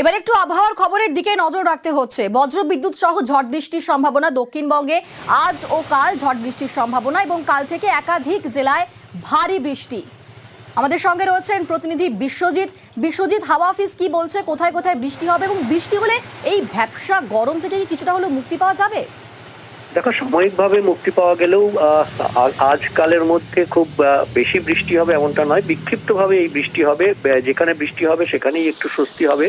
এবার একটু আবহাওয়ার খবরের দিকে নজর রাখতে হচ্ছে। বজ্র বিদ্যুৎ সহ ঝড় বৃষ্টির সম্ভাবনা দক্ষিণবঙ্গে। আজ ও কাল ঝড় বৃষ্টির সম্ভাবনা এবং কাল থেকে একাধিক জেলায় ভারী বৃষ্টি। আমাদের সঙ্গে রয়েছেন প্রতিনিধি বিশ্বজিৎ। বিশ্বজিৎ, হাওয়া অফিস কি বলছে? কোথায় কোথায় বৃষ্টি হবে? এবং বৃষ্টি হলে এই ভ্যাবসা গরম থেকে কি কিছুটা হলেও মুক্তি পাওয়া যাবে? দেখো, সাময়িকভাবে মুক্তি পাওয়া গেলেও আজকালের মধ্যে খুব বেশি বৃষ্টি হবে এমনটা নয়। বিক্ষিপ্তভাবে এই বৃষ্টি হবে যেখানে বৃষ্টি হবে সেখানেই একটু স্বস্তি হবে।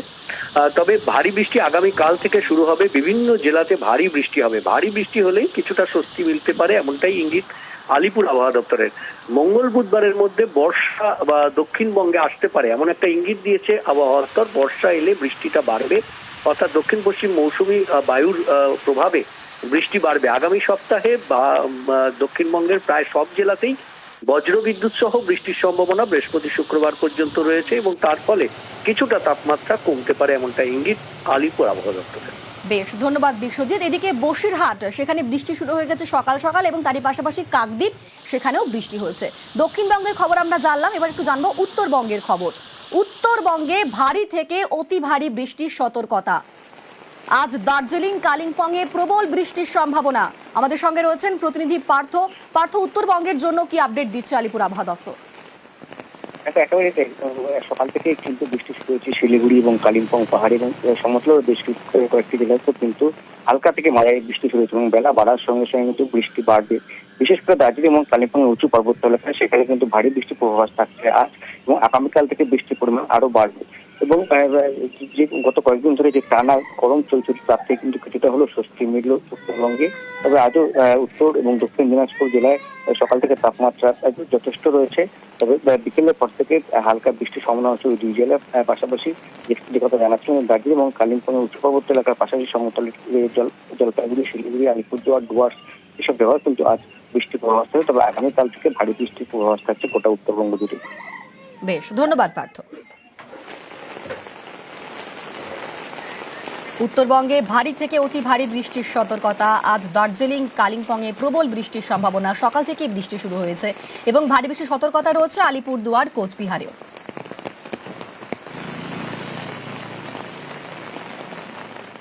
তবে ভারী বৃষ্টি আগামী কাল থেকে শুরু হবে। বিভিন্ন জেলাতে ভারী বৃষ্টি হবে। ভারী বৃষ্টি হলেই কিছুটা স্বস্তি মিলতে পারে, এমনটাই ইঙ্গিত আলিপুর আবহাওয়া দপ্তরের। মঙ্গল বুধবারের মধ্যে বর্ষা বা দক্ষিণবঙ্গে আসতে পারে, এমন একটা ইঙ্গিত দিয়েছে আবহাওয়া দপ্তর। বর্ষা এলে বৃষ্টিটা বাড়বে, অর্থাৎ দক্ষিণ পশ্চিম মৌসুমী বায়ুর প্রভাবে বৃষ্টি বাড়বে। আগামী সপ্তাহে বা দক্ষিণবঙ্গের প্রায় সব জেলাতেই বজ্রবিদ্যুৎ সহ বৃষ্টির সম্ভাবনা বৃহস্পতি শুক্রবার পর্যন্ত রয়েছে এবং তার ফলে কিছুটা তাপমাত্রা কমতে পারে এমনটা ইঙ্গিত আলিপুর আবহাওয়া দপ্তরের। বেশ, ধন্যবাদ বিশ্বজিৎ। এদিকে বসিরহাট, সেখানে বৃষ্টি শুরু হয়ে গেছে সকাল সকাল এবং তারই পাশাপাশি কাকদ্বীপ, সেখানেও বৃষ্টি হয়েছে। দক্ষিণবঙ্গের খবর আমরা জানলাম, এবার একটু জানব উত্তরবঙ্গের খবর। উত্তরবঙ্গে ভারী থেকে অতি ভারী বৃষ্টির সতর্কতা। আজ দার্জিলিং, কালিম্পংয়ে প্রবল বৃষ্টির সম্ভাবনা। আমাদের সঙ্গে রয়েছেন প্রতিনিধি পার্থ। পার্থ, উত্তরবঙ্গের জন্য কি আপডেট দিচ্ছে আলিপুর আবহাওয়া সকাল থেকে কিন্তু বৃষ্টি শুরু হয়েছে শিলিগুড়ি এবং কালিম্পং পাহাড় এবং সমতল বেশ কয়েকটি জেলাতে কিন্তু হালকা থেকে মাঝারি বৃষ্টি শুরু হয়েছে এবং বেলা বাড়ার সঙ্গে সঙ্গে কিন্তু বৃষ্টি বাড়বে। বিশেষ করে দার্জিলিং এবং কালিম্পং এর উঁচু পার্বত্য এলাকায় সেখানে কিন্তু ভারী বৃষ্টি পূর্বাভাস থাকছে আজ এবং আগামীকাল থেকে বৃষ্টির পরিমাণ আরও বাড়বে। এবং যে গত কয়েকদিন ধরে যে টানা গরম চলছিল, তার থেকে কিন্তু কিছুটা হলো স্বস্তি মিলল উত্তরবঙ্গে তবে আজও উত্তর এবং দক্ষিণ দিনাজপুর জেলায় সকাল থেকে তাপমাত্রা যথেষ্ট রয়েছে। তবে বিকেলের পর থেকে হালকা বৃষ্টির সম্ভাবনা হচ্ছে ওই দুই জেলার পাশাপাশি যে- কথা জানাচ্ছিলেন দার্জিলিং এবং কালিম্পং এর উচ্চ পার্বত্য এলাকার পাশাপাশি সমতল জল, জলপাইগুড়ি, শিলিগুড়ি, আলিপুরদুয়ার ডুয়ার্স এসব ব্যবহার কিন্তু আজ বৃষ্টির পূর্বাভাস থাকবে তবে আগামীকাল থেকে ভারী বৃষ্টির পূর্বাভাস থাকছে গোটা উত্তরবঙ্গ জুড়ে। বেশ, ধন্যবাদ পার্থ। উত্তরবঙ্গে ভারী থেকে অতি ভারী বৃষ্টির সতর্কতা। আজ দার্জিলিং, কালিম্পংয়ে প্রবল বৃষ্টির সম্ভাবনা। সকাল থেকে বৃষ্টি শুরু হয়েছে এবং ভারী বৃষ্টির সতর্কতা রয়েছে আলিপুরদুয়ার, কোচবিহারেও।